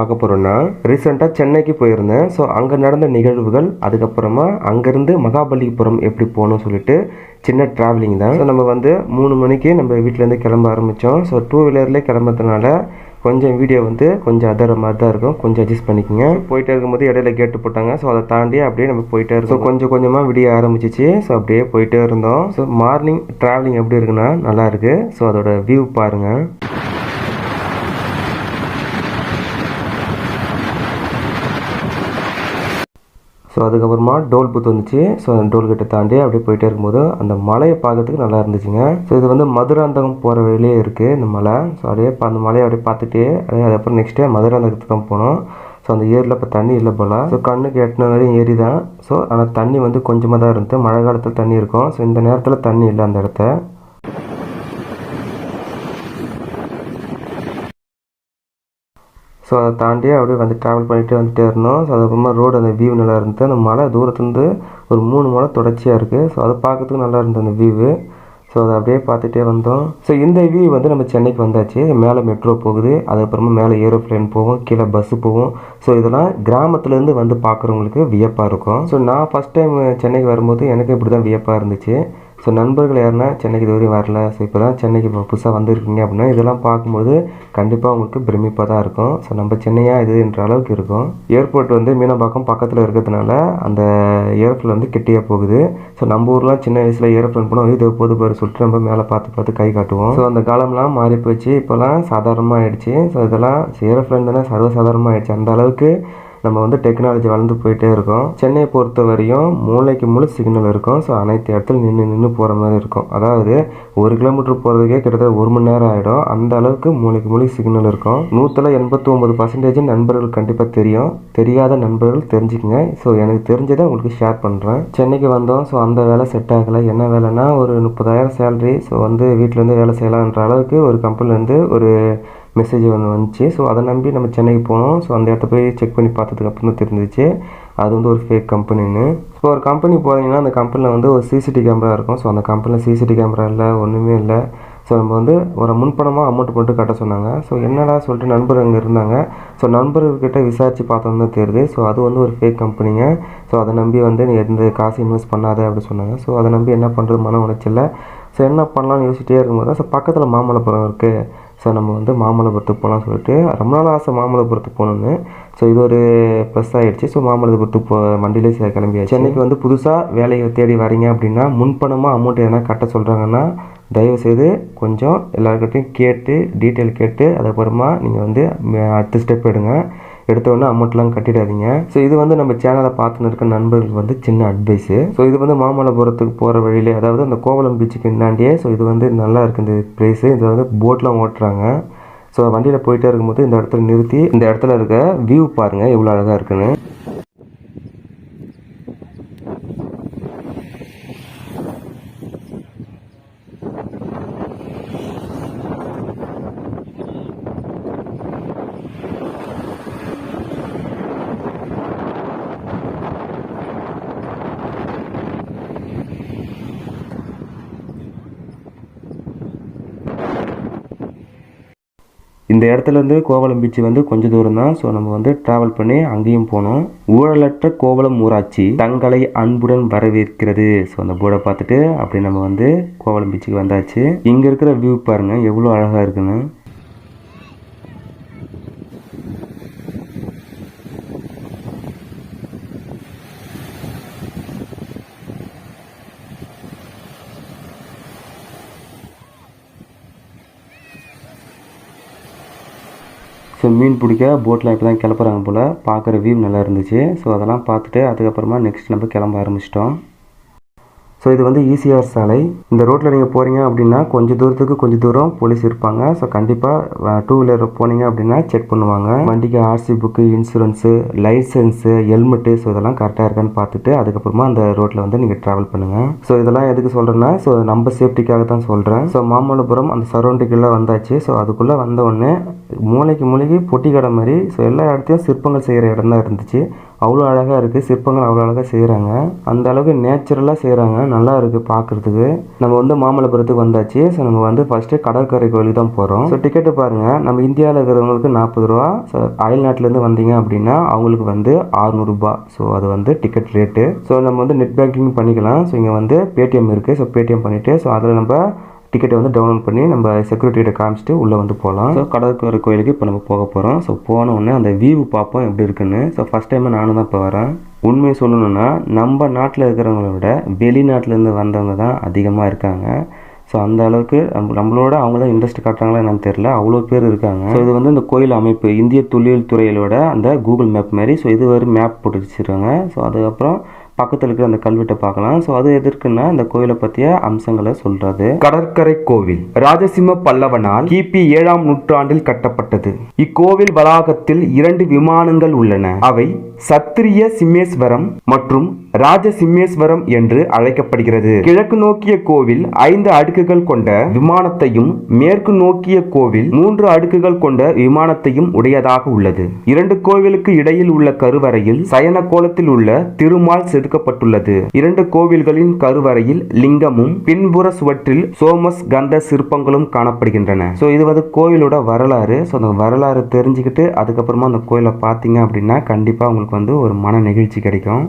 பார்க்க போகிறோன்னா ரீசெண்டாக சென்னைக்கு போயிருந்தேன். ஸோ அங்கே நடந்த நிகழ்வுகள் அதுக்கப்புறமா அங்கேருந்து மகாபலிபுரம் எப்படி போகணும்னு சொல்லிட்டு சின்ன ட்ராவலிங் தான். ஸோ நம்ம வந்து மூணு மணிக்கு நம்ம வீட்டிலேருந்து கிளம்ப ஆரம்பித்தோம் ஸோ டூ வீலர்லேயே கிளம்புறதுனால கொஞ்சம் வீடியோ வந்து கொஞ்சம் அதர மாதிரி தான் இருக்கும். கொஞ்சம் அட்ஜஸ்ட் பண்ணிக்கோங்க. போயிட்டே இருக்கும்போது இடையில கேட்டு போட்டாங்க. ஸோ அதை தாண்டி அப்படியே நம்ம போயிட்டே இருக்கோம். கொஞ்சம் கொஞ்சமாக விடிய ஆரம்பிச்சிச்சு. ஸோ அப்படியே போயிட்டே இருந்தோம். ஸோ மார்னிங் ட்ராவலிங் எப்படி இருக்குன்னா நல்லா இருக்கு. ஸோ அதோட வியூ பாருங்கள் அதுக்கப்புறமா டோல் புத்து வந்துச்சு. ஸோ அந்த டோல் கிட்ட தாண்டி அப்படியே போயிட்டே இருக்கும்போது அந்த மலையை பார்க்கறதுக்கு நல்லா இருந்துச்சுங்க. ஸோ இது வந்து மதுராந்தகம் போகிற வழியிலே இருக்குது இந்த மலை. ஸோ அப்படியே அந்த மலையை அப்படியே பார்த்துட்டே அப்படியே அதுக்கப்புறம் நெக்ஸ்ட்டு மதுராந்தகத்துக்கு தான் போனோம் ஸோ அந்த ஏரியில் இப்போ தண்ணி இல்லை போல். ஸோ கண்ணுக்கு எட்டின வரையும் ஏரி தான். ஸோ ஆனால் தண்ணி வந்து கொஞ்சமாக தான் இருந்தது. மழை காலத்தில் தண்ணி இருக்கும். ஸோ இந்த நேரத்தில் தண்ணி இல்லை அந்த இடத்த ஸோ அதை தாண்டி அப்படியே வந்து ட்ராவல் பண்ணிகிட்டே வந்துட்டே இருந்தோம். ஸோ அதுக்கப்புறமா ரோடு அந்த வியூ நல்லா இருந்தது. அந்த மலை தூரத்துலேருந்து ஒரு மூணு மலை தொடர்ச்சியாக இருக்குது ஸோ அதை பார்க்கறதுக்கு நல்லா இருந்தது அந்த வியூவு ஸோ அதை அப்படியே பார்த்துட்டே வந்தோம். ஸோ இந்த வியூ வந்து நம்ம சென்னைக்கு வந்தாச்சு. மேலே மெட்ரோ போகுது. அதுக்கப்புறமா மேலே ஏரோப்ளேன் போகும். கீழே பஸ்ஸு போகும். ஸோ இதெல்லாம் கிராமத்துலேருந்து வந்து பார்க்குறவங்களுக்கு வியப்பாக இருக்கும். ஸோ நான் ஃபஸ்ட் டைம் சென்னைக்கு வரும்போது எனக்கு இப்படி தான் வியப்பாக இருந்துச்சு. ஸோ நண்பர்கள் யாருன்னா சென்னைக்கு இது வரையும் வரல. ஸோ இப்போ தான் சென்னைக்கு இப்போ புதுசாக வந்திருக்கீங்க அப்படின்னா இதெல்லாம் பார்க்கும்போது கண்டிப்பாக உங்களுக்கு பிரமிப்பாக தான் இருக்கும். ஸோ நம்ம சென்னையாக இது என்ற அளவுக்கு இருக்கும். ஏர்போர்ட் வந்து மீனம்பாக்கம் பக்கத்தில் இருக்கிறதுனால அந்த ஏரோப்ளேன் வந்து கிட்டேயே போகுது. ஸோ நம்ம ஊர்லாம் சின்ன வயசில் ஏரோப்ளேன் போனால் இது போது பாரு சொல்லிட்டு நம்ம மேலே பார்த்து பார்த்து கை காட்டுவோம். ஸோ அந்த காலம்லாம் மாறி போச்சு. இப்போலாம் சாதாரணமாக ஆயிடுச்சு. ஸோ இதெல்லாம் ஏரோப்ளேன் தானே சர்வசாதாரணமாக ஆயிடுச்சு. அந்த அளவுக்கு நம்ம வந்து டெக்னாலஜி வளர்ந்து போயிட்டே இருக்கோம். சென்னையை பொறுத்த வரையும் மூளைக்கு முழு சிக்னல் இருக்கும். ஸோ அனைத்து இடத்துல நின்று நின்று போகிற மாதிரி இருக்கும். அதாவது ஒரு கிலோமீட்டர் போகிறதுக்கே கிட்டத்தட்ட ஒரு மணி நேரம் ஆகிடும் அந்த அளவுக்கு மூளைக்கு மூளை சிக்னல் இருக்கும். நூற்றில் எண்பத்தி ஒம்பது பர்சன்டேஜ் நண்பர்கள் கண்டிப்பாக தெரியும். தெரியாத நண்பர்கள் தெரிஞ்சுக்கங்க. ஸோ எனக்கு தெரிஞ்சதை உங்களுக்கு ஷேர் பண்ணுறேன் சென்னைக்கு வந்தோம். ஸோ அந்த வேலை செட் ஆகலை. என்ன வேலைன்னா ஒரு முப்பதாயிரம் சேலரி ஸோ வந்து வீட்டிலேருந்து வேலை செய்யலான்ற அளவுக்கு ஒரு கம்பெனிலேருந்து ஒரு மெசேஜ் ஒன்று வந்துச்சு. ஸோ அதை நம்பி நம்ம சென்னைக்கு போனோம். ஸோ அந்த இடத்த போய் செக் பண்ணி பார்த்ததுக்கு அப்புறம் தான் தெரிஞ்சிச்சு. அது வந்து ஒரு ஃபேக் கம்பெனின்னு ஸோ ஒரு கம்பெனி போகிறீங்கன்னா அந்த கம்பெனியில் வந்து ஒரு சிசிடி கேமரா இருக்கும். ஸோ அந்த கம்பெனியில் சிசிடி கேமரா இல்லை ஒன்றுமே இல்லை. ஸோ நம்ம வந்து ஒரு முன்பணமாக அமௌண்ட் மட்டும் கட்ட சொன்னாங்க. ஸோ என்னடா சொல்லிட்டு நண்பர் அங்கே இருந்தாங்க. ஸோ நண்பர்கிட்ட விசாரித்து பார்த்தோம் தான் தெரியுது. ஸோ அது வந்து ஒரு ஃபேக் கம்பெனிங்க ஸோ அதை நம்பி வந்து நீ எந்த காசு இன்வெஸ்ட் பண்ணாத அப்படின்னு சொன்னாங்க. ஸோ அதை நம்பி என்ன பண்ணுறது மன உளைச்சல ஸோ என்ன பண்ணலாம்னு யோசிச்சிட்டே இருக்கும்போது ஸோ பக்கத்தில் மாமல்லபுரம் இருக்குது ஸோ நம்ம வந்து மாமல்லபுரத்துக்கு போகலாம் சொல்லிட்டு ரொம்ப நாள் ஆசை மாமல்லபுரத்துக்கு போகணுன்னு ஸோ இது ஒரு ப்ளஸ் ஆகிடுச்சு ஸோ மாமல்லபுரத்துக்கு போ வண்டியிலே சே- கிளம்பியாச்சு. சென்னைக்கு வந்து புதுசாக வேலையை தேடி வரீங்க அப்படின்னா முன்பணமாக அமௌண்ட் எதனா கட்ட சொல்கிறாங்கன்னா தயவுசெய்து கொஞ்சம் எல்லாருக்கிட்டையும் கேட்டு டீட்டெயில் கேட்டு அதுக்கப்புறமா நீங்கள் வந்து அடுத்த ஸ்டெப் எடுங்க. எடுத்த உடனே அமௌண்ட்லாம் கட்டிடாதீங்க. ஸோ இது வந்து நம்ம சேனலை பார்த்துன்னு இருக்க நண்பர்களுக்கு வந்து சின்ன அட்வைஸு ஸோ இது வந்து மாமல்லபுரத்துக்கு போகிற வழியிலே அதாவது அந்த கோவலம் பீச்சுக்கு இந்தாண்டியே ஸோ இது வந்து நல்லா இருக்குது இந்த பிளேஸு இதில் வந்து போட்லாம் ஓட்டுறாங்க. ஸோ வண்டியில் போயிட்டே இருக்கும்போது இந்த இடத்துல நிறுத்தி இந்த இடத்துல இருக்க வியூ பாருங்கள் எவ்வளோ அழகாக இருக்குன்னு. இந்த இடத்துலேருந்து கோவளம் பீச் வந்து கொஞ்சம் தூரம் தான். ஸோ நம்ம வந்து ட்ராவல் பண்ணி அங்கேயும் போனோம். ஊழலற்ற கோவளம் ஊராட்சி தங்களை அன்புடன் வரவேற்கிறது. ஸோ அந்த போர்டை பார்த்துட்டு அப்படி நம்ம வந்து கோவளம் பீச்சுக்கு வந்தாச்சு. இங்கே இருக்கிற வியூ பாருங்க எவ்வளோ அழகாக இருக்குன்னு ஸோ மீன் பிடிக்க போட்டில் இப்போ தான் கிளப்புறாங்க போல். பார்க்குற வியூ நல்லா இருந்துச்சு. ஸோ அதெல்லாம் பார்த்துட்டு அதுக்கப்புறமா நெக்ஸ்ட் நம்ம கிளம்ப ஆரம்பிச்சிட்டோம். ஸோ இது வந்து ஈசிஆர் சாலை. இந்த ரோட்டில் நீங்கள் போகிறீங்க அப்படின்னா கொஞ்சம் தூரத்துக்கு கொஞ்சம் தூரம் போலீஸ் இருப்பாங்க. ஸோ கண்டிப்பாக டூ வீலர் போனீங்க அப்படின்னா செக் பண்ணுவாங்க. வண்டிக்கு RC book insurance licence helmet so இதெல்லாம் கரெக்டாக இருக்கான்னு பார்த்துட்டு அதுக்கப்புறமா அந்த ரோட்டில் வந்து நீங்கள் ட்ராவல் பண்ணுங்கள் ஸோ இதெல்லாம் எதுக்கு சொல்கிறேன்னா ஸோ நம்ம சேஃப்டிக்காக தான் சொல்கிறேன் ஸோ மாமல்லபுரம் அந்த சரௌண்டிங்கெல்லாம் வந்தாச்சு. ஸோ அதுக்குள்ளே வந்த உடனே மூளைக்கு மூளைக்கு பொட்டி கடை மாதிரி ஸோ எல்லா இடத்தையும் சிற்பங்கள் செய்கிற இடம் தான் இருந்துச்சு. அவ்வளோ அழகாக இருக்குது சிற்பங்கள் அவ்வளோ அழகாக செய்கிறாங்க அந்த அளவுக்கு நேச்சுரலாக செய்கிறாங்க நல்லா இருக்குது பார்க்குறதுக்கு நம்ம வந்து மாமல்லபுரத்துக்கு வந்தாச்சு. ஸோ நம்ம வந்து ஃபஸ்ட்டு கடற்கரை கோயிலுக்கு தான் போகிறோம் ஸோ டிக்கெட்டு பாருங்கள் நம்ம இந்தியாவில் இருக்கிறவங்களுக்கு நாற்பது ரூபா. ஸோ அயல் நாட்டிலேருந்து வந்தீங்க அப்படின்னா அவங்களுக்கு வந்து அறுநூறுபா ஸோ அது வந்து டிக்கெட் ரேட்டு ஸோ நம்ம வந்து நெட் பேங்கிங் பண்ணிக்கலாம். ஸோ இங்கே வந்து பேடிஎம் இருக்குது ஸோ பேடிஎம் பண்ணிவிட்டு ஸோ அதில் நம்ம டிக்கெட்டை வந்து டவுன்லோட் பண்ணி நம்ம செக்யூரிட்டிகிட்ட காமிச்சிட்டு உள்ளே வந்து போகலாம் ஸோ கடற்கரை கோயிலுக்கு இப்போ நம்ம போக போகிறோம் ஸோ போன உடனே அந்த வியூ பார்ப்போம் எப்படி இருக்குன்னு. ஸோ ஃபஸ்ட் டைம் நானும் தான் இப்போ வரேன். உண்மையை சொல்லணும்னா நம்ம நாட்டில் இருக்கிறவங்கள விட வெளிநாட்டிலேருந்து வந்தவங்க தான் அதிகமாக இருக்காங்க. ஸோ அந்த அளவுக்கு நம்ம நம்மளோட அவங்கள இன்ட்ரெஸ்ட் காட்டுறாங்களா என்னன்னு தெரியல. அவ்வளோ பேர் இருக்காங்க. ஸோ இது வந்து இந்த கோயில் அமைப்பு இந்திய தொழில் துறையிலோட அந்த கூகுள் மேப் மாதிரி. ஸோ இது ஒரு மேப் போட்டு வச்சுருக்காங்க. ஸோ அதுக்கப்புறம் பக்கத்தில் இருக்கிற அந்த கல்வெட்டை பார்க்கலாம். ஸோ அது எதற்குன்னா இந்த கோயிலை பற்றிய அம்சங்களை சொல்றது. கடற்கரை கோவில். ராஜசிம்ம பல்லவனால் கிபி ஏழாம் நூற்றாண்டில் கட்டப்பட்டது. இக்கோவில் வளாகத்தில் இரண்டு விமானங்கள் உள்ளன. அவை சத்திரிய சிம்மேஸ்வரம் மற்றும் ராஜசிம்மேஸ்வரம் என்று அழைக்கப்படுகிறது. கிழக்கு நோக்கிய கோவில் ஐந்து அடுக்குகள் கொண்ட விமானத்தையும் மேற்கு நோக்கிய கோவில் மூன்று அடுக்குகள் கொண்ட விமானத்தையும் உடையதாக உள்ளது. இரண்டு கோவிலுக்கு இடையில் உள்ள கருவறையில் சயன கோலத்தில் உள்ள திருமால் செதுக்கப்பட்டுள்ளது. இரண்டு கோவில்களின் கருவறையில் லிங்கமும் பின்புற சுவற்றில் சோமஸ் கந்த சிற்பங்களும் காணப்படுகின்றன. ஸோ இது வந்து கோவிலோட வரலாறு. ஸோ அந்த வரலாறு தெரிஞ்சுக்கிட்டு அதுக்கப்புறமா அந்த கோயிலை பார்த்தீங்க அப்படின்னா கண்டிப்பாக உங்களுக்கு வந்து ஒரு மன நெகிழ்ச்சி கிடைக்கும்.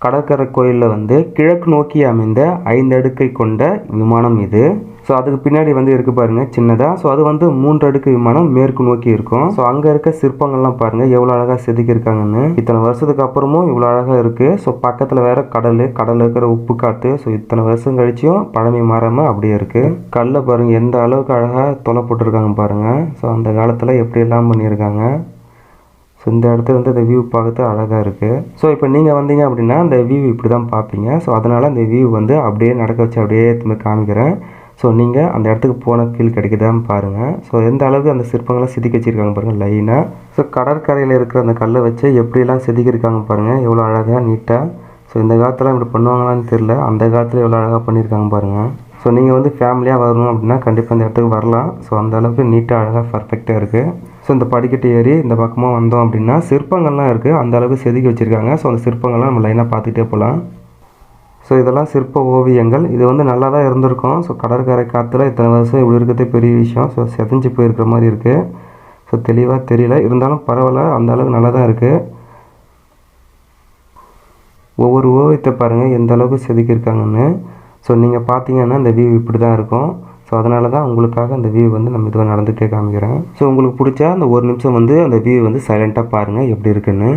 கடற்கரை கோயிலில் வந்து கிழக்கு நோக்கி அமைந்த ஐந்து அடுக்கை கொண்ட விமானம் இது. ஸோ அதுக்கு பின்னாடி வந்து இருக்கு பாருங்க சின்னதாக ஸோ அது வந்து மூன்று அடுக்கு விமானம் மேற்கு நோக்கி இருக்கும். ஸோ அங்கே இருக்க சிற்பங்கள்லாம் பாருங்கள் எவ்வளோ அழகாக செதுக்கியிருக்காங்கன்னு. இத்தனை வருஷத்துக்கு அப்புறமும் இவ்வளோ அழகாக இருக்குது ஸோ பக்கத்தில் வேற கடல் கடலில் இருக்கிற உப்பு காற்று ஸோ இத்தனை வருஷம் கழிச்சும் பழமை மாறாமல் அப்படியே இருக்குது கல்லை பாருங்கள் எந்த அளவுக்கு அழகாக தொலை போட்டிருக்காங்க பாருங்க. ஸோ அந்த காலத்தில் எப்படி எல்லாம் பண்ணியிருக்காங்க. ஸோ இந்த இடத்துல வந்து இந்த வியூ பார்க்கறது அழகாக இருக்குது ஸோ இப்போ நீங்கள் வந்தீங்க அப்படின்னா அந்த வியூ இப்படி தான் பார்ப்பீங்க. ஸோ அதனால் அந்த வியூ வந்து அப்படியே நடக்க வச்சு அப்படியே திரும்ப காமிக்கிறேன். ஸோ நீங்கள் அந்த இடத்துக்கு போன ஃபீல் கிடைக்குதான்னு பாருங்கள் ஸோ எந்த அளவுக்கு அந்த சிற்பங்களை செதுக்கி வச்சுருக்காங்க பாருங்கள் லைனாக ஸோ கடற்கரையில் இருக்கிற அந்த கல்லை வச்சு எப்படியெல்லாம் செதுக்கியிருக்காங்க பாருங்கள் எவ்வளோ அழகாக நீட்டாக ஸோ இந்த காலத்தில் இப்படி பண்ணுவாங்களான்னு தெரில அந்த காலத்தில் எவ்வளோ அழகாக பண்ணியிருக்காங்க பாருங்கள் ஸோ நீங்கள் வந்து ஃபேமிலியாக வரணும் அப்படின்னா கண்டிப்பாக இந்த இடத்துக்கு வரலாம். ஸோ அந்த அளவுக்கு நீட்டாக அழகாக பர்ஃபெக்டாக இருக்குது ஸோ இந்த படிக்கட்டு ஏறி இந்த பக்கமாக வந்தோம் அப்படின்னா சிற்பங்கள்லாம் இருக்குது அந்த அளவுக்கு செதுக்கி வச்சுருக்காங்க. ஸோ அந்த சிற்பங்கள்லாம் நம்ம லைனாக பார்த்துட்டே போகலாம் ஸோ இதெல்லாம் சிற்ப ஓவியங்கள். இது வந்து நல்லா தான் இருந்திருக்கும். ஸோ கடற்கரை காற்றுல இத்தனை வருஷம் இப்படி இருக்கிறதே பெரிய விஷயம். ஸோ செதஞ்சு போயிருக்கிற மாதிரி இருக்குது ஸோ தெளிவாக தெரியல. இருந்தாலும் பரவாயில்ல. அந்த அளவுக்கு நல்லா தான் இருக்குது ஒவ்வொரு ஓவியத்தை பாருங்கள் எந்த அளவுக்கு செதுக்கியிருக்காங்கன்னு. ஸோ நீங்கள் பார்த்தீங்கன்னா இந்த வியூ இப்படி தான் இருக்கும். ஸோ அதனால தான் உங்களுக்காக அந்த வியூ வந்து நம்ம இதுவாக நடந்துகிட்டே காமிக்கிறேன். ஸோ உங்களுக்கு பிடிச்சா அந்த ஒரு நிமிஷம் வந்து அந்த வியூ வந்து சைலண்ட்டாக பாருங்கள் எப்படி இருக்குன்னு.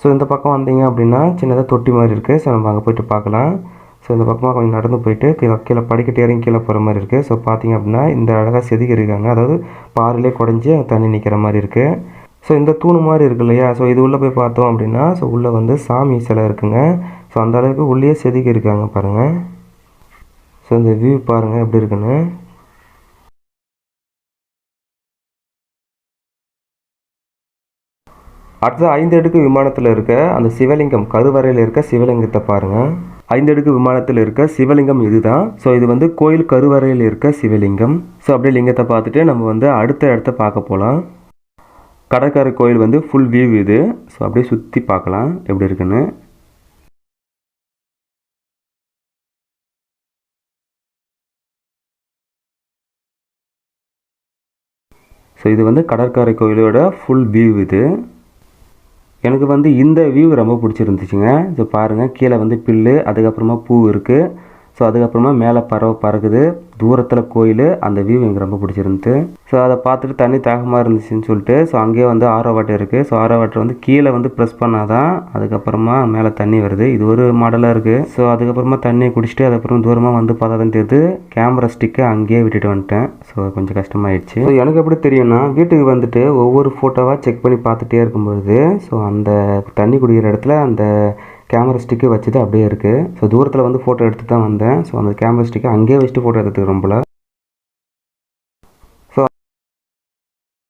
ஸோ இந்த பக்கம் வந்தீங்க அப்படின்னா சின்னதாக தொட்டி மாதிரி இருக்குது ஸோ நம்ம அங்கே போய்ட்டு பார்க்கலாம். ஸோ இந்த பக்கமாக கொஞ்சம் நடந்து போயிட்டு கீழே கீழே படிக்கட்டு இறங்கி கீழே போகிற மாதிரி இருக்குது ஸோ பார்த்தீங்க அப்படின்னா இந்த அழகாக செதுக்கி இருக்காங்க. அதாவது பாறையிலே குடஞ்சி அங்கே தண்ணி நிற்கிற மாதிரி இருக்குது ஸோ இந்த தூணு மாதிரி இருக்கு இல்லையா? ஸோ இது உள்ளே போய் பார்த்தோம் அப்படின்னா ஸோ உள்ளே வந்து சாமி சிலை இருக்குங்க. ஸோ அந்த அளவுக்கு உள்ளே செதுக்கி இருக்காங்க பாருங்கள் ஸோ இந்த வியூ பாருங்கள் எப்படி இருக்குன்னு. அடுத்தது ஐந்து அடுக்கு விமானத்தில் இருக்க அந்த சிவலிங்கம் கருவறையில் இருக்க சிவலிங்கத்தை பாருங்கள் ஐந்து அடுக்கு விமானத்தில் இருக்க சிவலிங்கம் இதுதான். ஸோ இது வந்து கோயில் கருவறையில் இருக்க சிவலிங்கம். ஸோ அப்படியே லிங்கத்தை பார்த்துட்டு நம்ம வந்து அடுத்த இடத்த பார்க்க போகலாம் கடற்கரை கோயில் வந்து ஃபுல் வியூ இது. ஸோ அப்படியே சுற்றி பார்க்கலாம் எப்படி இருக்குன்னு. ஸோ இது வந்து கடற்கரை கோயிலோட ஃபுல் வியூ இது. எனக்கு வந்து இந்த வியூ ரொம்ப பிடிச்சிருந்துச்சிங்க. இது பாருங்கள் கீழே வந்து பில்லு அதுக்கப்புறமா பூ இருக்குது ஸோ அதுக்கப்புறமா மேலே பறவை பறக்குது. தூரத்தில் கோயில் அந்த வியூ எனக்கு ரொம்ப பிடிச்சிருந்துது ஸோ அதை பார்த்துட்டு தண்ணி தாகமாக இருந்துச்சுன்னு சொல்லிட்டு ஸோ அங்கேயே வந்து ஆரோ வாட்டர் இருக்குது ஸோ ஆரோ வாட்டர் வந்து கீழே வந்து ப்ரெஸ் பண்ணால் தான் அதுக்கப்புறமா மேலே தண்ணி வருது. இது ஒரு மாடலாக இருக்குது ஸோ அதுக்கப்புறமா தண்ணியை குடிச்சிட்டு அதுக்கப்புறம் தூரமாக வந்து பார்த்தா தான் தெரியுது. கேமரா ஸ்டிக்கை அங்கேயே விட்டுட்டு வந்துட்டேன். ஸோ கொஞ்சம் கஷ்டமாயிடுச்சு. ஸோ எனக்கு எப்படி தெரியும்னா வீட்டுக்கு வந்துட்டு ஒவ்வொரு ஃபோட்டோவாக செக் பண்ணி பார்த்துட்டே இருக்கும்பொழுது ஸோ அந்த தண்ணி குடிக்கிற இடத்துல அந்த கேமரா ஸ்டிக்கு வச்சுட்டு அப்படியே இருக்குது ஸோ தூரத்தில் வந்து ஃபோட்டோ எடுத்து தான் வந்தேன். ஸோ அந்த கேமரா ஸ்டிக்கை அங்கேயே வச்சுட்டு ஃபோட்டோ எடுத்துக்கிறோம் போல